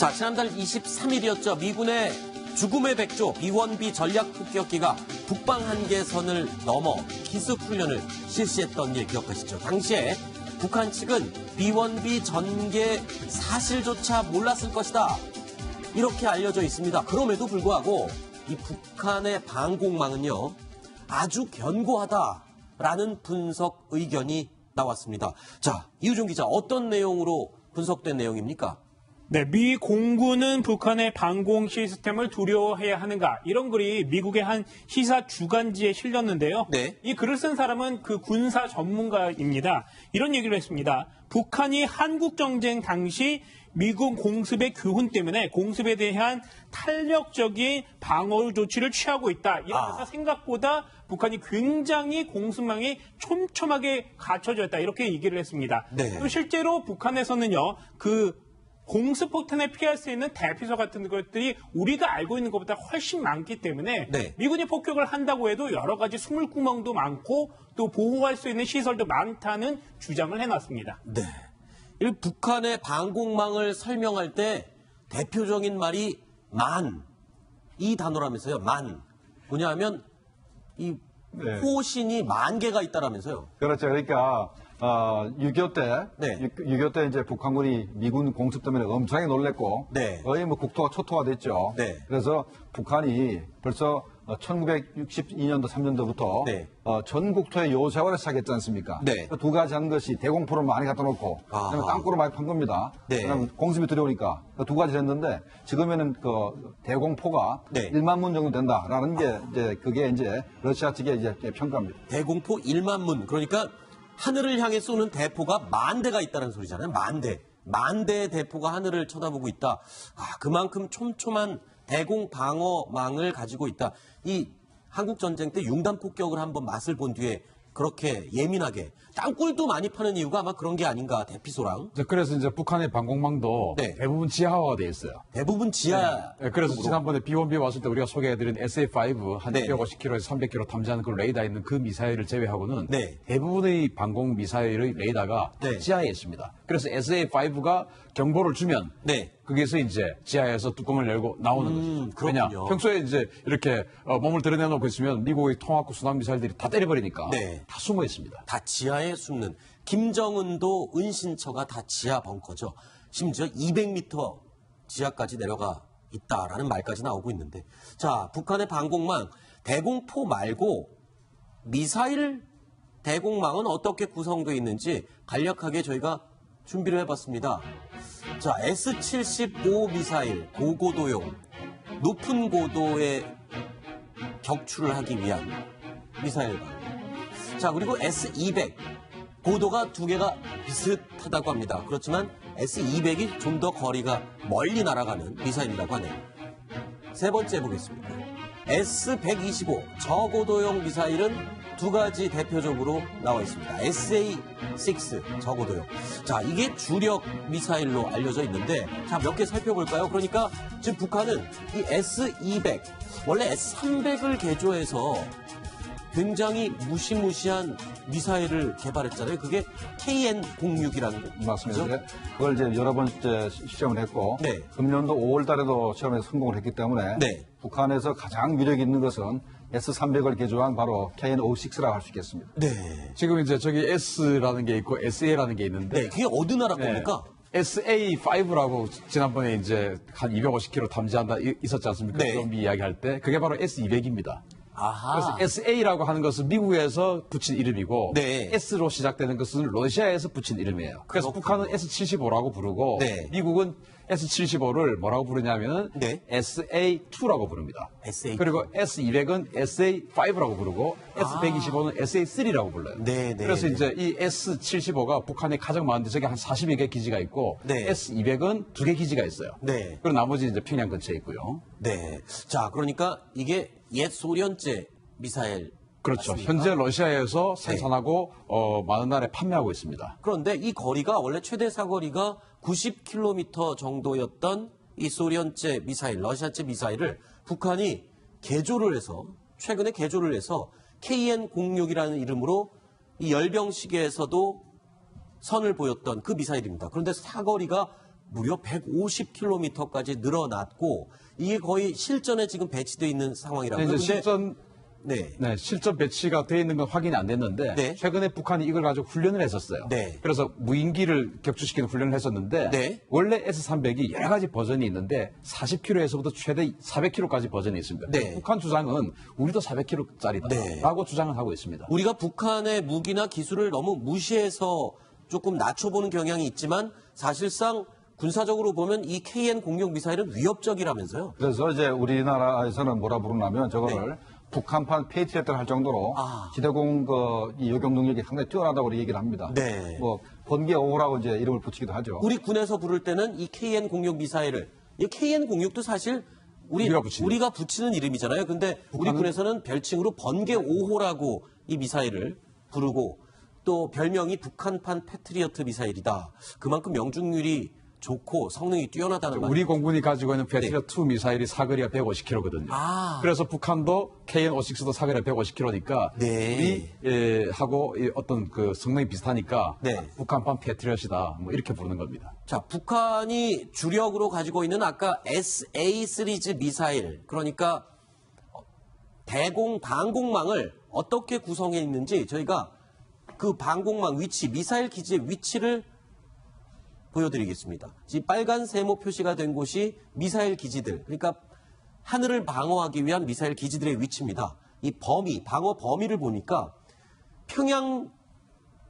자, 지난달 23일이었죠. 미군의 죽음의 백조 B1B 전략 폭격기가 북방 한계선을 넘어 기습 훈련을 실시했던 일 기억하시죠? 당시에 북한 측은 B1B 전개 사실조차 몰랐을 것이다. 이렇게 알려져 있습니다. 그럼에도 불구하고 이 북한의 방공망은요 아주 견고하다라는 분석 의견이 나왔습니다. 자, 이우종 기자 어떤 내용으로 분석된 내용입니까? 네, 미 공군은 북한의 방공 시스템을 두려워해야 하는가 이런 글이 미국의 한 시사 주간지에 실렸는데요. 네. 이 글을 쓴 사람은 그 군사 전문가입니다. 이런 얘기를 했습니다. 북한이 한국 정쟁 당시 미군 공습의 교훈 때문에 공습에 대한 탄력적인 방어 조치를 취하고 있다. 이러면서 아. 생각보다 북한이 굉장히 공습망이 촘촘하게 갖춰져 있다. 이렇게 얘기를 했습니다. 네. 또 실제로 북한에서는요, 그 공습 폭탄을 피할 수 있는 대피소 같은 것들이 우리가 알고 있는 것보다 훨씬 많기 때문에 네. 미군이 폭격을 한다고 해도 여러 가지 스물구멍도 많고 또 보호할 수 있는 시설도 많다는 주장을 해놨습니다. 네. 이 북한의 방공망을 설명할 때 대표적인 말이 만. 이 단어라면서요. 만. 뭐냐 하면 이 네. 호신이 만 개가 있다라면서요. 그렇죠. 그러니까 어, 6.25 때, 네. 6.25 때 이제 북한군이 미군 공습 때문에 엄청나게 놀랬고, 네. 거의 뭐 국토가 초토화 됐죠. 네. 그래서 북한이 벌써 1962년도, 3년도부터 네. 어, 전 국토의 요새화를 시작했지 않습니까? 네. 그두 가지 한 것이 대공포를 많이 갖다 놓고. 그다음에 땅굴을 많이 판 겁니다. 네. 그다음에 공습이 두려우니까 그두 가지를 했는데 지금에는 그 대공포가 네. 1만 문 정도 된다라는 게 이제 그게 이제 러시아 측의 이제 평가입니다. 대공포 1만 문. 그러니까 하늘을 향해 쏘는 대포가 만 대가 있다는 소리잖아요. 만 대. 만 대의 대포가 하늘을 쳐다보고 있다. 아, 그만큼 촘촘한 대공 방어망을 가지고 있다. 이 한국 전쟁 때 융단 폭격을 한번 맛을 본 뒤에 그렇게 예민하게 땅굴도 많이 파는 이유가 아마 그런 게 아닌가 대피소랑 이제 그래서 이제 북한의 방공망도 네. 대부분 지하화가 돼 있어요. 대부분 지하 네, 그래서 지난번에 B1B 왔을 때 우리가 소개해드린 SA5 한 네. 250km에서 300km 탐지하는 그 레이더 있는 그 미사일을 제외하고는 네. 대부분의 방공 미사일의 레이더가 네. 지하에 있습니다. 그래서 SA5가 경보를 주면 네. 거기서 이제 지하에서 뚜껑을 열고 나오는 음, 거죠. 왜냐 그렇군요. 평소에 이제 이렇게 어, 몸을 드러내놓고 있으면 미국의 통합국 순환 미사일들이 다 때려버리니까 네. 다 숨어 있습니다. 다 지하에 숨는 김정은도 은신처가 다 지하 벙커죠. 심지어 200m 지하까지 내려가 있다라는 말까지 나오고 있는데 자 북한의 방공망 대공포 말고 미사일 대공망은 어떻게 구성되어 있는지 간략하게 저희가 준비를 해봤습니다. 자 S-75 미사일 고고도용 높은 고도의 격추를 하기 위한 미사일과 자, 그리고 S200. 고도가 두 개가 비슷하다고 합니다. 그렇지만 S200이 좀 더 거리가 멀리 날아가는 미사일이라고 하네요. 세 번째 보겠습니다. S125 저고도용 미사일은 두 가지 대표적으로 나와 있습니다. SA6 저고도용. 자, 이게 주력 미사일로 알려져 있는데, 자, 몇 개 살펴볼까요? 그러니까 지금 북한은 이 S200, 원래 S300을 개조해서 굉장히 무시무시한 미사일을 개발했잖아요. 그게 KN-06이라는 맞습니다. 네. 그걸 이제 여러 번 이제 시- 시험을 했고 네. 금년도 5월 달에도 시험에서 성공을 했기 때문에 네. 북한에서 가장 위력 있는 것은 S300을 개조한 바로 KN-06라고 할 수 있겠습니다. 네. 지금 이제 저기 S라는 게 있고 SA라는 게 있는데 네, 그게 어느 나라 네. 겁니까? SA5라고 지난번에 이제 한 250km 탐지한다 이- 있었지 않습니까? 네. 좀비 이야기할 때 그게 바로 S200입니다. 아하. 그래서 SA라고 하는 것은 미국에서 붙인 이름이고 네. S로 시작되는 것은 러시아에서 붙인 이름이에요. 그래서 그렇군요. 북한은 S75라고 부르고 네. 미국은 S75를 뭐라고 부르냐면은 네. SA2라고 부릅니다. SA2. 그리고 S200은 SA5라고 부르고 S125는 SA3라고 불러요. 아. 네, 네, 그래서 네. 이제 이 S75가 북한에 가장 많은데 저게 한 40여 개 기지가 있고 네. S200은 두 개 기지가 있어요. 네. 그리고 나머지 이제 평양 근처에 있고요. 네. 자, 그러니까 이게 옛 소련제 미사일. 그렇죠. 맞습니까? 현재 러시아에서 생산하고 어, 많은 나라에 판매하고 있습니다. 그런데 이 거리가 원래 최대 사거리가 90km 정도였던 이 소련제 미사일, 러시아제 미사일을 북한이 개조를 해서 최근에 개조를 해서 KN-06이라는 이름으로 이 열병 시계에서도 선을 보였던 그 미사일입니다. 그런데 사거리가 무려 150km까지 늘어났고 이게 거의 실전에 지금 배치되어 있는 상황이라고요. 근데 실전 네. 네, 실전 배치가 되어 있는 건 확인이 안 됐는데 네. 최근에 북한이 이걸 가지고 훈련을 했었어요. 네. 그래서 무인기를 격추시키는 훈련을 했었는데 네. 원래 S300이 여러 가지 버전이 있는데 40km에서부터 최대 400km까지 버전이 있습니다. 네. 북한 주장은 우리도 400km짜리다라고 네. 주장을 하고 있습니다. 우리가 북한의 무기나 기술을 너무 무시해서 조금 낮춰보는 경향이 있지만 사실상 군사적으로 보면 이 KN-06 미사일은 위협적이라면서요. 그래서 이제 우리나라에서는 뭐라 부르냐면 저거를 네. 북한판 페이트리어트를 할 정도로 아. 지대공 그, 이 요격 능력이 상당히 뛰어나다고 얘기를 합니다. 네. 뭐 번개 5호라고 이제 이름을 붙이기도 하죠. 우리 군에서 부를 때는 이 KN-06 미사일을 이 KN-06도 사실 우리, 우리가 붙이는. 우리가 붙이는 이름이잖아요. 근데 우리 군에서는 별칭으로 번개 5호라고 이 미사일을 부르고 또 별명이 북한판 패트리어트 미사일이다. 그만큼 명중률이 좋고 성능이 뛰어나다는 말. 우리 공군이 가지고 있는 패트리어2 미사일이 사거리가 150km거든요. 네. 아. 그래서 북한도 KN-56도 사거리가 150km니까 네. 우리 예, 하고 어떤 그 성능이 비슷하니까 네. 북한판 패트리엇이다. 뭐 이렇게 부르는 겁니다. 자, 북한이 주력으로 가지고 있는 아까 SA 시리즈 미사일, 그러니까 대공 방공망을 어떻게 구성해 있는지 저희가 그 방공망 위치, 미사일 기지의 위치를 보여드리겠습니다. 이 빨간 세모 표시가 된 곳이 미사일 기지들, 그러니까 하늘을 방어하기 위한 미사일 기지들의 위치입니다. 이 범위, 방어 범위를 보니까 평양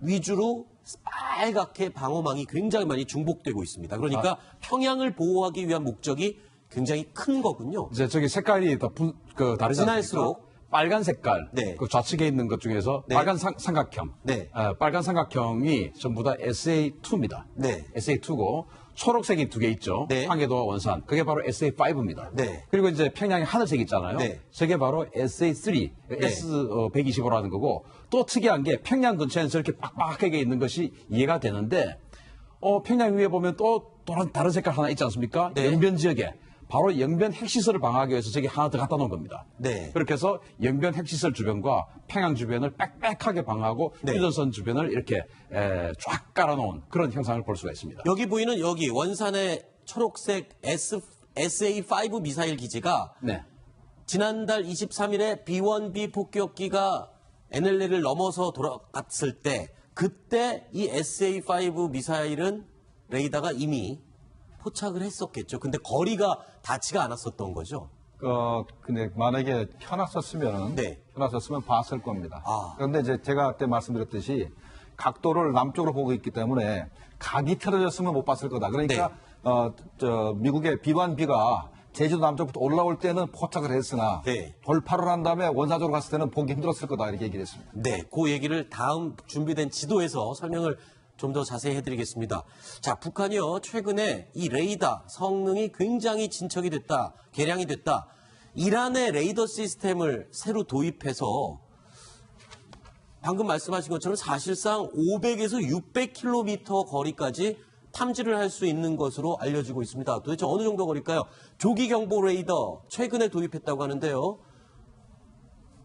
위주로 빨갛게 방어망이 굉장히 많이 중복되고 있습니다. 그러니까 평양을 보호하기 위한 목적이 굉장히 큰 거군요. 이제 저기 색깔이 더 분, 그 다르지. 않습니까? 빨간 색깔, 네. 그 좌측에 있는 것 중에서 네. 빨간 삼, 삼각형, 네. 어, 빨간 삼각형이 전부 다 SA2입니다. 네. SA2고 초록색이 두 개 있죠. 네. 황해도와 원산, 그게 바로 SA5입니다. 네. 그리고 이제 평양에 하늘색 있잖아요. 네. 저게 바로 SA3, S125라는 거고 또 특이한 게 평양 근처에는 저렇게 빡빡하게 있는 것이 이해가 되는데 어, 평양 위에 보면 또 다른, 다른 색깔 하나 있지 않습니까? 네. 영변 지역에 바로 영변 핵시설을 방어하기 위해서 저기 하나 더 갖다 놓은 겁니다. 네. 그렇게 해서 영변 핵시설 주변과 평양 주변을 빽빽하게 방어하고 네. 휴전선 주변을 이렇게 에, 쫙 깔아놓은 그런 형상을 볼 수가 있습니다. 여기 보이는 여기 원산의 초록색 S, SA5 미사일 기지가 네. 지난달 23일에 B1B 폭격기가 NLL을 넘어서 돌아갔을 때 그때 이 SA5 미사일은 레이더가 이미 포착을 했었겠죠. 근데 거리가 닿지가 않았었던 거죠. 어, 근데 만약에 펴놨었으면, 네. 펴놨었으면 봤을 겁니다. 아. 그런데 이제 제가 그때 말씀드렸듯이 각도를 남쪽으로 보고 있기 때문에 각이 틀어졌으면 못 봤을 거다. 그러니까, 네. 어, 저, 미국의 B1B가 제주도 남쪽부터 올라올 때는 포착을 했으나 네. 돌파를 한 다음에 원사적으로 갔을 때는 보기 힘들었을 거다. 이렇게 얘기를 했습니다. 네, 그 얘기를 다음 준비된 지도에서 설명을 좀 더 자세히 해드리겠습니다. 자, 북한이요, 최근에 이 레이더 성능이 굉장히 진척이 됐다, 개량이 됐다. 이란의 레이더 시스템을 새로 도입해서 방금 말씀하신 것처럼 사실상 500에서 600km 거리까지 탐지를 할 수 있는 것으로 알려지고 있습니다. 도대체 어느 정도 거리일까요? 조기 경보 레이더 최근에 도입했다고 하는데요.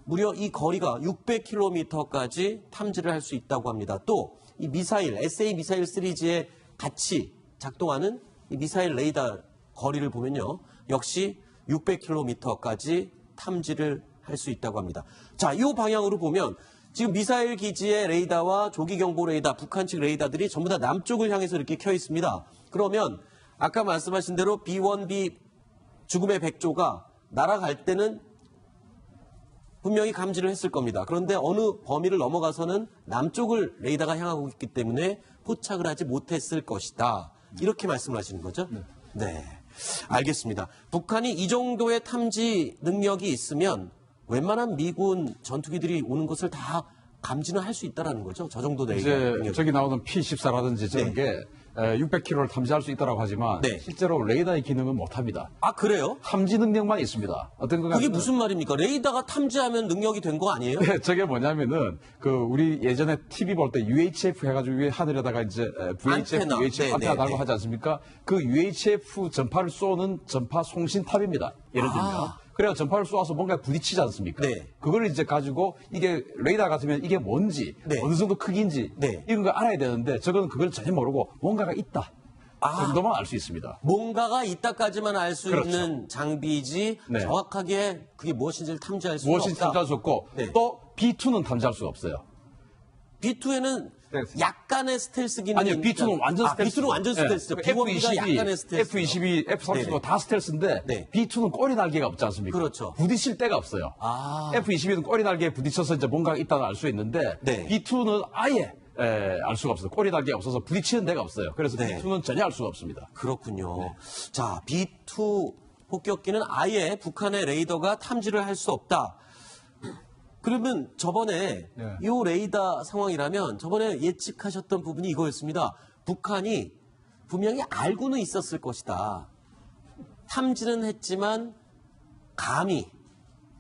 무려 이 거리가 600km까지 탐지를 할 수 있다고 합니다. 또 이 미사일, SA 미사일 시리즈에 같이 작동하는 이 미사일 레이더 거리를 보면요. 역시 600km까지 탐지를 할 수 있다고 합니다. 자, 이 방향으로 보면 지금 미사일 기지의 레이더와 조기 경보 레이더, 북한 측 레이더들이 전부 다 남쪽을 향해서 이렇게 켜 있습니다. 그러면 아까 말씀하신 대로 B1B 죽음의 백조가 날아갈 때는 분명히 감지를 했을 겁니다. 그런데 어느 범위를 넘어가서는 남쪽을 레이더가 향하고 있기 때문에 포착을 하지 못했을 것이다. 이렇게 말씀을 하시는 거죠? 네. 알겠습니다. 북한이 이 정도의 탐지 능력이 있으면 웬만한 미군 전투기들이 오는 것을 다 감지는 할 수 있다라는 거죠. 저 정도 레이더 이제. 저기 나오는 P14라든지 저런 네. 게 600km를 탐지할 수 있다고 하지만 네. 실제로 레이더의 기능은 못합니다. 아 그래요? 탐지 능력만 있습니다. 어떤 거 그게 무슨 말입니까? 레이더가 탐지하면 능력이 된 거 아니에요? 네, 저게 뭐냐면은 그 우리 예전에 TV 볼 때 UHF 해가지고 위에 하늘에다가 이제 에, VHF, 안테나. UHF 네, 안테나 네, 달고 네. 하지 않습니까? 그 UHF 전파를 쏘는 전파 송신탑입니다. 예를 들면. 아. 그래야 전파를 쏘아서 뭔가 부딪히지 않습니까? 네. 그걸 이제 가지고 이게 레이더 같으면 이게 뭔지 네. 어느 정도 크기인지 네. 이런 거 알아야 되는데 저거는 그걸 전혀 모르고 뭔가가 있다. 정도만 알 수 있습니다. 뭔가가 있다까지만 알수 그렇죠. 있는 장비지 네. 정확하게 그게 무엇인지를 탐지할 무엇인지 없다. 탐지할 수 없고 네. 또 B2는 탐지할 수가 없어요. B2에는 스텔스. 약간의 스텔스 기능이 아니요, B2는 완전 아, 스텔스. B2는 완전 스텔스죠. B1B가 약간의 스텔스. F22, F35 네네. 다 스텔스인데 네. B2는 꼬리 날개가 없지 않습니까? 그렇죠. 부딪힐 데가 없어요. 아. F22는 꼬리 날개에 부딪혀서 이제 뭔가 있다는 알 수 있는데 네. B2는 아예 에, 알 수가 없어요. 꼬리 날개가 없어서 부딪히는 데가 없어요. 그래서 네. B2는 전혀 알 수가 없습니다. 그렇군요. 네. 자, B2 폭격기는 아예 북한의 레이더가 탐지를 할 수 없다. 그러면 저번에 네. 이 레이더 상황이라면 저번에 예측하셨던 부분이 이거였습니다. 북한이 분명히 알고는 있었을 것이다. 탐지는 했지만 감히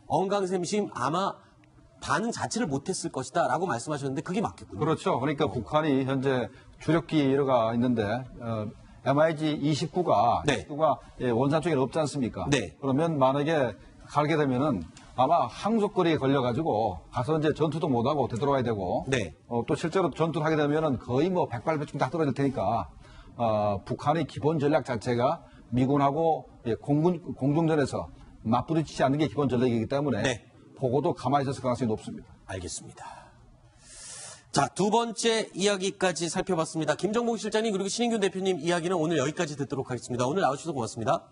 언강샘심 아마 반응 자체를 못했을 것이다 라고 말씀하셨는데 그게 맞겠군요. 그렇죠. 그러니까 북한이 현재 주력기가 있는데 어, MIG 29가 네. 29가 예, 원산 쪽에 없지 않습니까? 네. 그러면 만약에 갈게 되면은 아마 항속거리에 걸려가지고 가서 이제 전투도 못하고 되돌아야 되고 네. 어, 또 실제로 전투를 하게 되면은 거의 뭐 백발백중 다 떨어질 테니까 어, 북한의 기본 전략 자체가 미군하고 예, 공군, 공중전에서 맞부딪히지 않는 게 기본 전략이기 때문에 네. 보고도 가만히 있었을 가능성이 높습니다. 알겠습니다. 자, 두 번째 이야기까지 살펴봤습니다. 김정봉 실장님 그리고 신인균 대표님 이야기는 오늘 여기까지 듣도록 하겠습니다. 오늘 나와주셔서 고맙습니다.